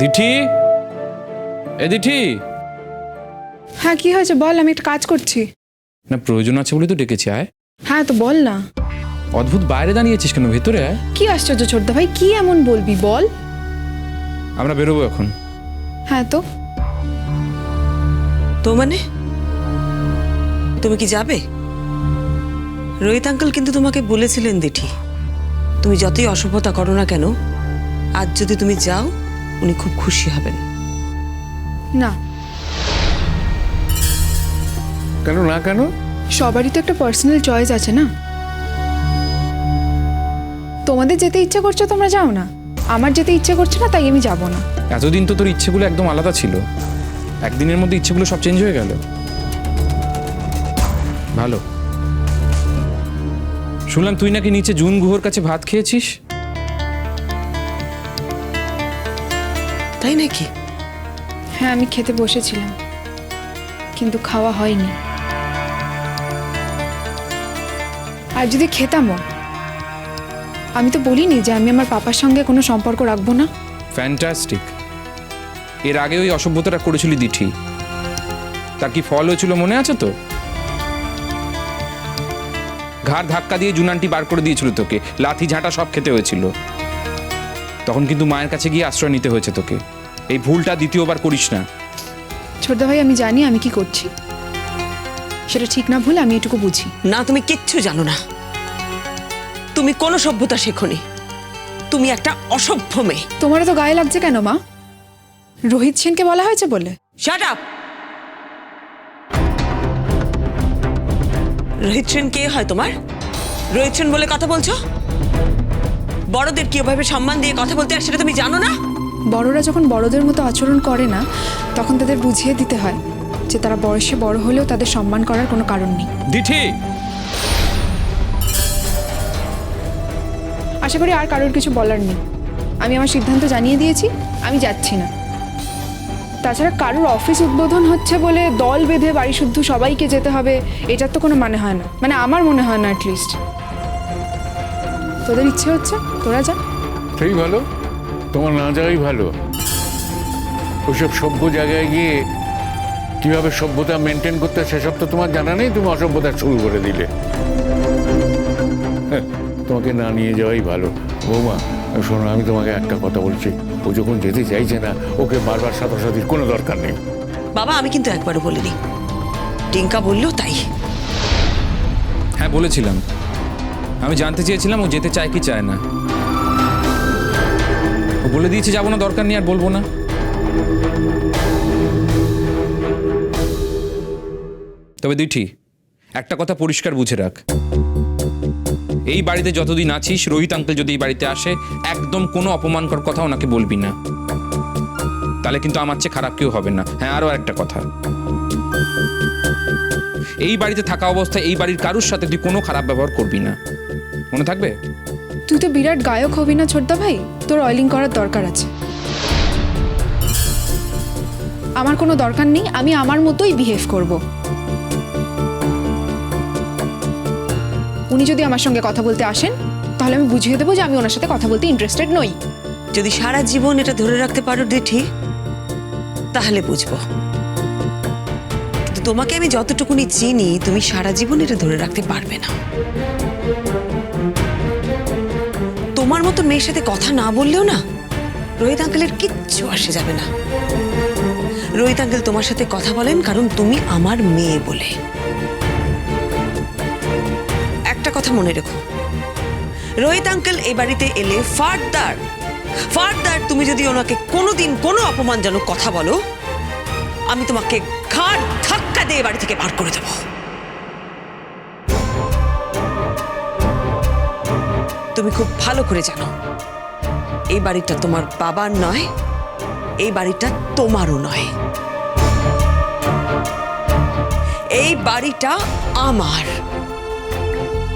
দিঠি? এ দিঠি? হ্যাঁ কি হয়েছে বল আমি একটা কাজ করছি। না প্রয়োজন আছে বলে তো ডেকেছি আয়। হ্যাঁ তো বল না। অদ্ভুত বাইরে দাঁড়িয়েছিস কেন ভেতরে আয়। কি আশ্চর্য ছোটদা ভাই কি এমন বলবি বল। আমরা বেরোবো এখন। হ্যাঁ তো। তো মানে? তুমি কি যাবে? রোহিত আঙ্কেল কিন্তু তোমাকে বলেছিলেন দিঠি। তুমি যতই অসভ্যতা করো না কেন আজ যদি তুমি যাও উনি খুব খুশি হবেন। না। কেন না কেন? সবারই তো একটা পার্সোনাল চয়েস আছে না। তোমাদের যেতে ইচ্ছে করছে তোমরা যাও না। আমার যেতে ইচ্ছে করছে না তাই আমি যাব না। এতদিন তো তোর ইচ্ছেগুলো একদম আলাদা ছিল। একদিনের মধ্যে ইচ্ছেগুলো সব চেঞ্জ হয়ে গেল। ভালো। শুনলাম তুই নাকি নিচে জুন গুহর কাছে ভাত খেয়েছিস? তাই নাকি? হ্যাঁ আমি খেতে বসেছিলাম কিন্তু খাওয়া হয়নি। আর যদি খেতামও আমি তো বলিনি যে আমি আমার পাপার সঙ্গে কোনো সম্পর্ক রাখব না। ফ্যান্টাস্টিক এর আগে ওই অসভ্যতাটা করেছিলি দিঠি। তার কি ফল হয়েছিল মনে আছে তো? ঘাড় ধাক্কা দিয়ে জুনানটি বার করে দিয়েছিল তোকে। লাথি ঝাঁটা সব খেতে হয়েছিল। তখন কিন্তু মায়ের কাছে গিয়ে আশ্রয় নিতে হয়েছে তোকে। এই ভুলটা দ্বিতীয়বার করিস না। ছোটদা ভাই আমি জানি আমি কি করছি। সেটা ঠিক না ভুল আমি এটুকু বুঝি। না তুমি কিচ্ছু জানো না। তুমি কোনো সভ্যতা শেখনি। তুমি একটা অসভ্য মেয়ে। তোমার তো গায়ে লাগছে কেন মা? রোহিত সেনকে বলা হয়েছে বলে? শাট আপ রোহিত সেন কে হয় তোমার? রোহিত সেন বলে কথা বলছো? বড়দের কীভাবে সম্মান দিয়ে কথা বলতে হয় সেটা তুমি জানো না? বড়রা যখন বড়দের মতো আচরণ করে না তখন তাদের বুঝিয়ে দিতে হয় যে তারা বয়সে বড় হলেও তাদের সম্মান করার কোনো কারণ নেই। দিঠি! আশা করি আর কারোর কিছু বলার নেই। আমি আমার সিদ্ধান্ত জানিয়ে দিয়েছি আমি যাচ্ছি না। তাছাড়া কারোর অফিস উদ্বোধন হচ্ছে বলে দল বেঁধে বাড়ি শুদ্ধ সবাইকে যেতে হবে এটার তো কোনো মানে হয় না। মানে আমার মনে হয় না অ্যাটলিস্ট তোদের ইচ্ছে হচ্ছে? তোরা যা। সেই ভালো? তোমার না যাওয়াই ভালো। ওইসব সভ্য জায়গায় গিয়ে কীভাবে সভ্যতা মেনটেন করতে হয় সেসব তো তোমার জানা নেই তুমি অসভ্যতা শুরু করে দিলে। হ্যাঁ, তোমাকে না নিয়ে যাওয়াই ভালো। বৌমা শোনো আমি তোমাকে একটা কথা বলছি। ও যখন যেতে চাইছে না ওকে বারবার সাথাসাথির কোনো দরকার নেই। বাবা আমি কিন্তু একবারও বলিনি। টিঙ্কা বলল তাই। হ্যাঁ বলেছিলাম। আমি জানতে চেয়েছিলাম ও যেতে চায় কি চায় না। ও বলে দিয়েছে যাব না, দরকার নেই আর বলব না। তবে দিঠি, একটা কথা পরিষ্কার বুঝে রাখ। এই বাড়িতে যতদিন আছিস, রোহিত আঙ্কেল যদি এই বাড়িতে আসে, একদম কোনো অপমানকর কথা ওনাকে বলবি না। তাহলে কিন্তু আমার চেয়ে খারাপ কেউ হবে না। হ্যাঁ আরও একটা কথা। এই বাড়িতে থাকা অবস্থায় এই বাড়ির কারুর সাথে তুই কোনো খারাপ ব্যবহার করবি না। মনে থাকবে? তুই তো বিরাট গায়ক হবি না ছোটদা ভাই? তোর অয়েলিং করার দরকার আছে। আমার কোনো দরকার নেই আমি আমার মতোই বিহেভ করব। উনি যদি আমার সঙ্গে কথা বলতে আসেন তাহলে আমি বুঝিয়ে দেবো যে আমি ওনার সাথে কথা বলতে ইন্টারেস্টেড নই। যদি সারা জীবন এটা ধরে রাখতে পারো দিঠি তাহলে বুঝব। কিন্তু তোমাকে আমি যতটুকুনি চিনি তুমি সারা জীবন এটা ধরে রাখতে পারবে না। তোমার মতো মেয়ের সাথে কথা না বললেও না, রোহিত আঙ্কেলের কিচ্ছু আসে যাবে না। রোহিত আঙ্কেল তোমার সাথে কথা বলেন, কারণ তুমি আমার মেয়ে বলে। একটা কথা মনে রেখো। রোহিত আঙ্কেল এ বাড়িতে এলে ফার্দার ফার্দার, তুমি যদি ওনাকে কোনোদিন কোনো অপমানজনক কথা বলো, আমি তোমাকে ঘাট ধাক্কা দিয়ে বাড়ি থেকে বার করে দেব। তুমি খুব ভালো করে জানো। এই বাড়িটা তোমার বাবার নয় এই বাড়িটা তোমারও নয়। এই বাড়িটা আমার।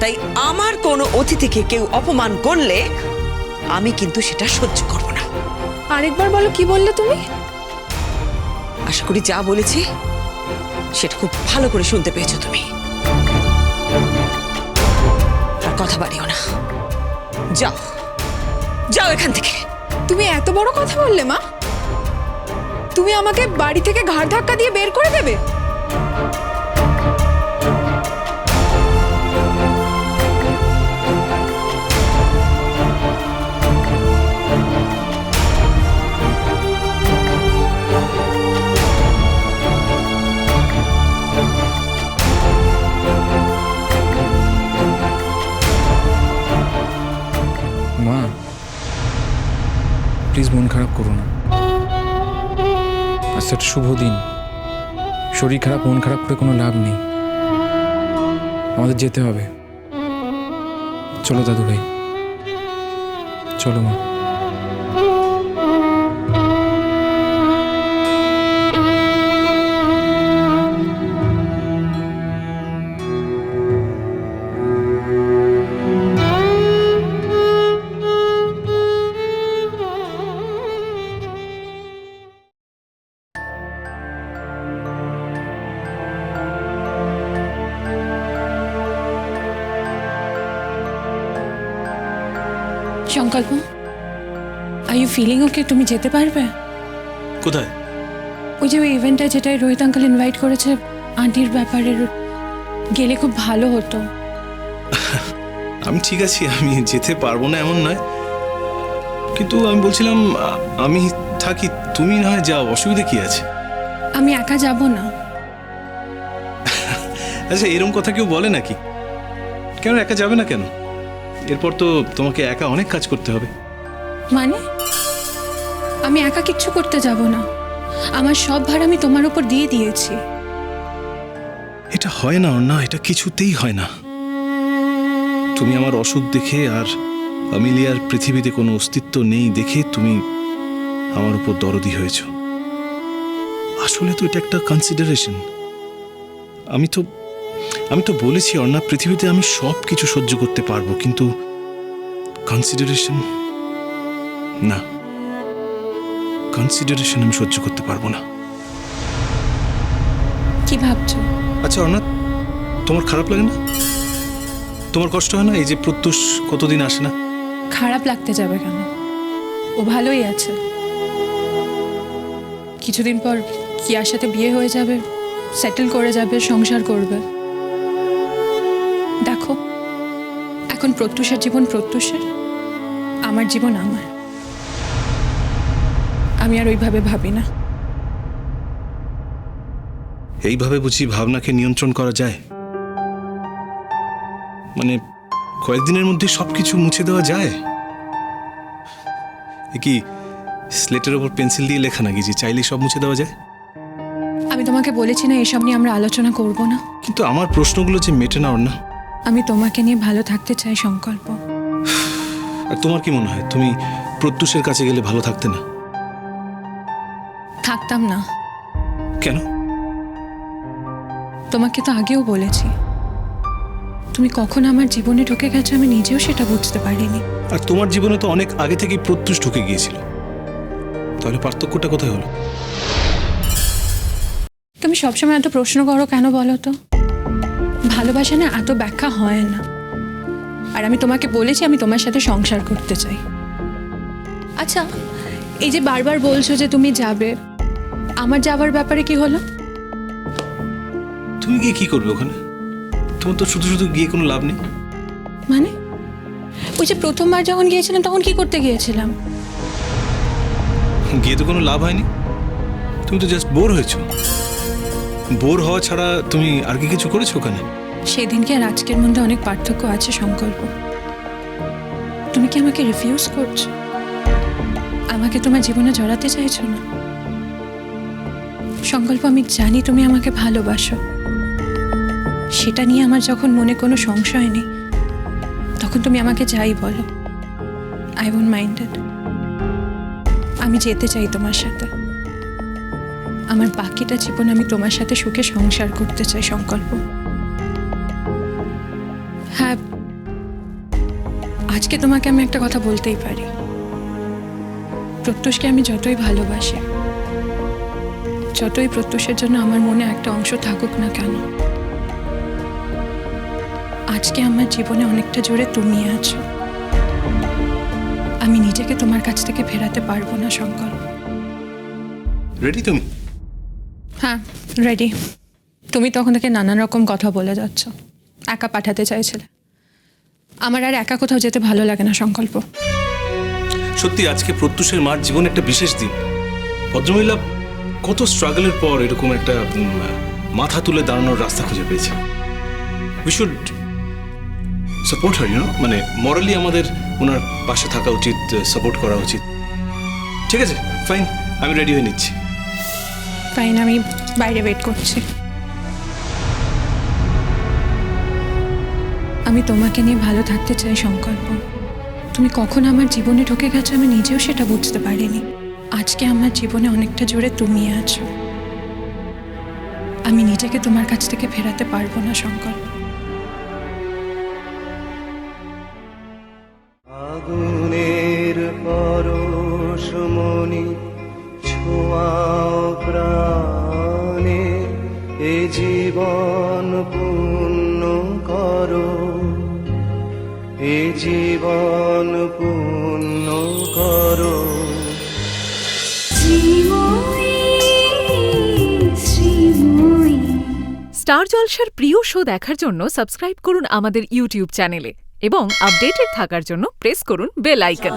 তাই আমার কোনো অতিথিকে কেউ অপমান করলে আমি কিন্তু সেটা সহ্য করব না। আরেকবার বলো কি বললে তুমি? আশা করি যা বলেছি সেটা খুব ভালো করে শুনতে পেয়েছ তুমি। আর কথা বাড়িও না। যাও। যাও এখান থেকে। তুমি এত বড় কথা বললে, মা। তুমি আমাকে বাড়ি থেকে ঘাড় ধাক্কা দিয়ে বের করে দেবে? মা প্লিজ মন খারাপ করো না। আচ্ছা একটা শুভ দিন। শরীর খারাপ, মন খারাপ করে কোনো লাভ নেই। আমাদের যেতে হবে। চলো দাদু ভাই চলো মা। সংকল্প আর ইউ ফিলিং ওকে তুমি যেতে পারবে? কোথায়? ওই যে ওই ইভেন্টটা যেটাই রোহিত আঙ্কেল ইনভাইট করেছে আন্টির ব্যাপারে গেলে খুব ভালো হতো। আমি ঠিক আছি আমি যেতে পারব না এমন নয়। কিন্তু আমি বলছিলাম আমি থাকি তুমি না হয় যাও অসুবিধা কি আছে? আমি একা যাব না। আচ্ছা এরকম কথা কেউ বলে নাকি? কেন একা যাবে না কেন? এরপর তো তোমাকে একা অনেক কাজ করতে হবে। মানে? আমি একা কিচ্ছু করতে যাব না। আমার সব ভার আমি তোমার উপর দিয়ে দিয়েছি। এটা হয় না না এটা কিছুতেই হয় না। তুমি আমার অসুখ দেখে আর আমিলিয়ার পৃথিবীতে কোনো অস্তিত্ব নেই দেখে তুমি আমার উপর দরদি হয়েছ। আসলে তো এটা একটা কনসিডারেশন আমি তো আমি তো বলেছি অর্ণা পৃথিবীতে আমি সব কিছু সহ্য করতে পারব কিন্তু কনসিডারেশন না। কনসিডারেশন আমি সহ্য করতে পারব না। কি ভাবছ? আচ্ছা অর্ণা তোমার খারাপ লাগে না? তোমার কষ্ট হয় না? এই যে প্রত্যুষ কতদিন আসে না? খারাপ লাগতে যাবে কেন? ও ভালোই আছে। কিছুদিন পর কিয়ার সাথে বিয়ে হয়ে যাবে সেটেল করে যাবে সংসার করবে। এখন প্রত্যুষের জীবন প্রত্যুষের আমার জীবন আমার। আমি আর ওইভাবে ভাবি না। এইভাবে বুঝি ভাবনাকে নিয়ন্ত্রণ করা যায়? মানে কয়েকদিনের মধ্যে সবকিছু মুছে দেওয়া যায়? কি স্লেটের ওপর পেন্সিল দিয়ে লেখা নাকি যে চাইলেই সব মুছে দেওয়া যায়? আমি তোমাকে বলেছি না এসব নিয়ে আমরা আলোচনা করব না। কিন্তু আমার প্রশ্নগুলো যে মেটে না না। আমি তোমাকে নিয়ে ভালো থাকতে চাই সংকল্প। আর তোমার কি মনে হয়? তুমি প্রত্যুষের কাছে গেলে ভালো থাকতে না? থাকতাম না। কেন? তোমাকে তো আগেও বলেছি। তুমি কখন আমার জীবনে ঢুকে গেছো আমি নিজেও সেটা বুঝতে পারিনি। আর তোমার জীবনে তো অনেক আগে থেকেই প্রত্যুষ ঢুকে গিয়েছিল। তাহলে পার্থক্যটা কোথায় হলো? তুমি সবসময় এত প্রশ্ন করো কেন বলো তো? ভালোবাসা না এত ব্যাখ্যা হয় না। আর আমি তোমাকে বলেছি আমি তোমার সাথে সংসার করতে চাই। আচ্ছা এই যে বারবার বলছো যে তুমি যাবে আমার যাওয়ার ব্যাপারে কি হলো? তুমি গিয়ে কি করবে ওখানে? তোমার তো শুধু শুধু গিয়ে কোনো লাভ নেই। মানে? ওই যে প্রথমবার যখন গিয়েছিলাম তখন কি করতে গিয়েছিলাম? গিয়ে তো কোনো লাভ হয়নি। তুমি তো জাস্ট বোর হয়েছো। বোর হওয়া ছাড়া তুমি আর কি কিছু করেছ ওখানে? সেদিনকে আর আজকের মধ্যে অনেক পার্থক্য আছে সংকল্প তুমি কি আমাকে রিফিউজ করছ? আমাকে তোমার জীবনে জড়াতে চাইছো না? সংকল্প আমি জানি তুমি আমাকে ভালোবাসো। সেটা নিয়ে আমার যখন মনে কোনো সংশয় নেই, তখন তুমি আমাকে যাই বলো। আই ওন্ট মাইন্ডেড আমি যেতে চাই তোমার সাথে। আমার বাকিটা জীবন আমি তোমার সাথে সুখে সংসার করতে চাই সংকল্প হ্যাঁ আজকে তোমাকে আমি একটা কথা বলতেই পারি। প্রত্যুষকে আমি যতই ভালোবাসি যতই প্রত্যুষের জন্য আমার মনে একটা অংশ থাকুক না কেন আজকে আমার জীবনে অনেকটা জোরে তুমি আছো। আমি নিজেকে তোমার কাছ থেকে ফেরাতে পারব না সংকল্প রেডি তুমি? হ্যাঁ রেডি তুমি তখন থেকে নানান রকম কথা বলে যাচ্ছ। একা পাঠাতে চাইছিলে। আমার আর একা কোথাও যেতে ভালো লাগে না সংকল্প। সত্যি আজকে প্রত্যুষের মার জীবনে একটা বিশেষ দিন। ভদ্রমহিলা কত স্ট্রাগলের পর এরকম একটা মাথা তুলে দাঁড়ানোর রাস্তা খুঁজে পেয়েছে। We should support her you know মানে মরালি আমাদের ওনার পাশে থাকা উচিত সাপোর্ট করা উচিত। ঠিক আছে ফাইন আমি রেডি হয়ে নিচ্ছি। ফাইন আমি বাইরে ওয়েট করছি। আমি তোমাকে নিয়ে ভালো থাকতে চাই সংকল্প তুমি কখন আমার জীবনে ঢুকে গেছো আমি নিজেও সেটা বুঝতে পারিনি। আজকে আমার জীবনে অনেকটা জোরে তুমি আছো। আমি নিজেকে তোমার কাছ থেকে ফেরাতে পারব না সংকল্প জীবন পূর্ণ করো। স্টার জলসার প্রিয় শো দেখার জন্য সাবস্ক্রাইব করুন আমাদের ইউটিউব চ্যানেলে এবং আপডেটেড থাকার জন্য প্রেস করুন বেল আইকন।